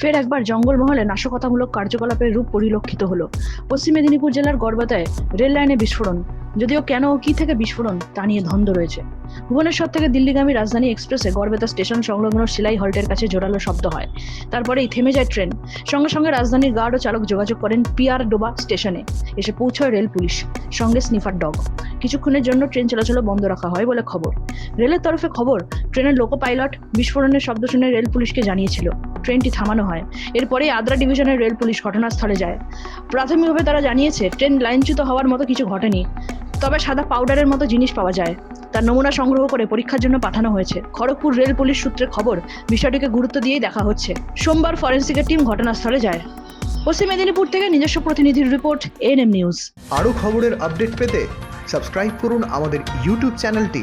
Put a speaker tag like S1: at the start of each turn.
S1: ফের একবার জঙ্গলমহলে নাশকতামূলক কার্যকলাপের রূপ পরিলক্ষিত হলো। পশ্চিম মেদিনীপুর জেলার গড়বাতায় রেল লাইনে বিস্ফোরণ। যদিও কেন ও কি থেকে বিস্ফোরণ, তা নিয়ে ধন্দ রয়েছে। ভুবনেশ্বর থেকে দিল্লিগামী রাজধানী এক্সপ্রেসে গড়বেতা স্টেশন সংলগ্ন সিলাই হল্টের কাছে জোরালো শব্দ হয়। তারপরেই থেমে যায় ট্রেন। সঙ্গে সঙ্গে রাজধানীর গার্ড ও চালক যোগাযোগ করেন পিয়ার ডোবা স্টেশনে। এসে পৌঁছয় রেল পুলিশ। সঙ্গে স্নিফার ডগ। কিছুক্ষণের জন্য ট্রেন চলাচল বন্ধ রাখা হয় বলে খবর। রেলের তরফে খবর ট্রেনের লোকো পাইলট বিস্ফোরণের শব্দ শুনে রেল পুলিশকে জানিয়েছিল, ট্রেনটি থামানো হয়। এরপরেই আদ্রা ডিভিশনের রেল পুলিশ ঘটনাস্থলে যায়। প্রাথমিকভাবে তারা জানিয়েছে, ট্রেন লাইনচ্যুত হওয়ার মতো কিছু ঘটেনি, তবে সাদা পাউডারের মতো জিনিস পাওয়া যায়। তার নমুনা সংগ্রহ করে পরীক্ষার জন্য পাঠানো হয়েছে। খড়গপুর রেল পুলিশ সূত্রে খবর, বিষয়টিকে গুরুত্ব দিয়েই দেখা হচ্ছে। সোমবার ফরেন্সিকের টিম ঘটনাস্থলে যায়। পশ্চিম মেদিনীপুর থেকে নিজস্ব প্রতিনিধির রিপোর্ট এএনএম নিউজ।
S2: আরও খবরের আপডেট পেতে সাবস্ক্রাইব করুন আমাদের ইউটিউব চ্যানেলটি।